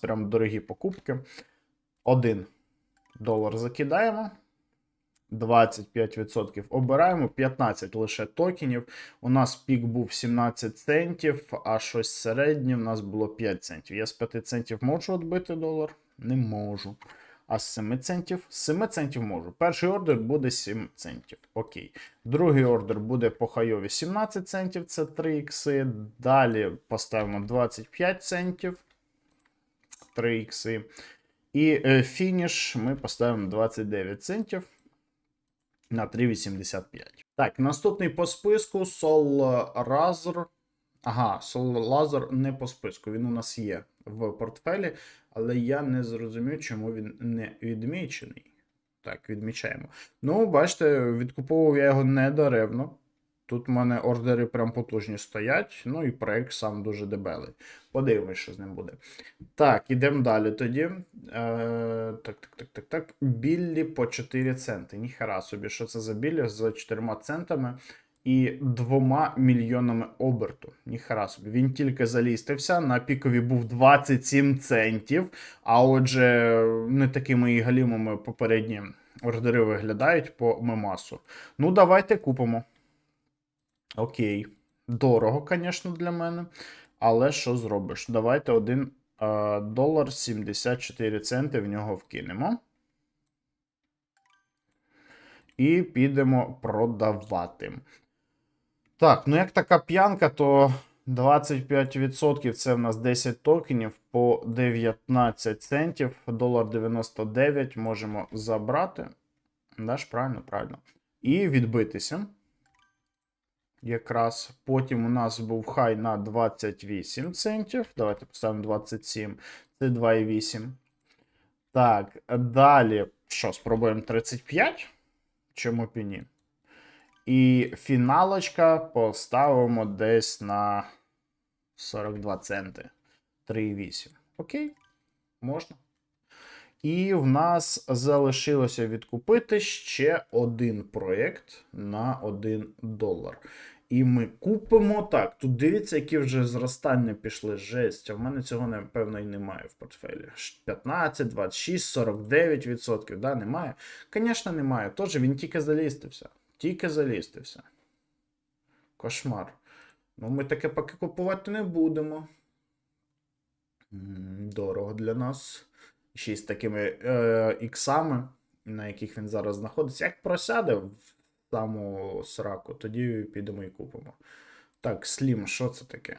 Прям дорогі покупки. 1 долар закидаємо. 25% обираємо, 15 лише токенів. У нас пік був 17 центів, а щось середнє в нас було 5 центів. Я з 5 центів можу відбити долар? Не можу. А з 7 центів? З 7 центів можу. Перший ордер буде 7 центів. Окей. Другий ордер буде по хайові 17 центів, це 3 ікси. Далі поставимо 25 центів. 3 ікси. І е, фініш ми поставимо 29 центів на 3,85. Так, наступний по списку Sol Razor. Ага, Sol Laser не по списку. Він у нас є в портфелі, але я не зрозумів, чому він не відмічений. Так, відмічаємо. Ну, бачите, відкуповував я його недаревно. Тут в мене ордери прям потужні стоять. Ну і проект сам дуже дебелий. Подивимось, що з ним буде. Так, ідемо далі тоді. Е, так, так, так, так, так. Біллі по 4 центи. Ніхера собі, що це за біллі з 4 центами і 2 мільйонами оберту. Ніхера собі. Він тільки залістився. На пікові був 27 центів. А отже, не такими і галімими попередні ордери виглядають по мемасу. Ну, давайте купимо. Окей. Дорого, звісно, для мене. Але що зробиш? Давайте один е, долар 74 центи в нього вкинемо. І підемо продавати. Так, ну як така п'янка, то 25% це в нас 10 токенів по 19 центів. Долар 99 можемо забрати. Даш, правильно, правильно. І відбитися. Якраз потім у нас був хай на 28 центів. Давайте поставимо 27. Це 2,8. Так, далі. Що, спробуємо 35? Чому б і ні? І фіналочка поставимо десь на 42 центи. 3,8. Окей, можна. І в нас залишилося відкупити ще один проєкт на 1 долар. І ми купимо так. Тут дивіться, які вже зростання пішли. Жесть. А в мене цього, напевно, і немає в портфелі. 15, 26, 49%. Да, немає? Звісно, немає. Тож він тільки залістився. Тільки залістився. Кошмар. Ну, ми таке поки купувати не будемо. Дорого для нас. Ще й з такими е, іксами, на яких він зараз знаходиться. Як просяде в саму сраку, тоді підемо і купимо. Так, слім, що це таке?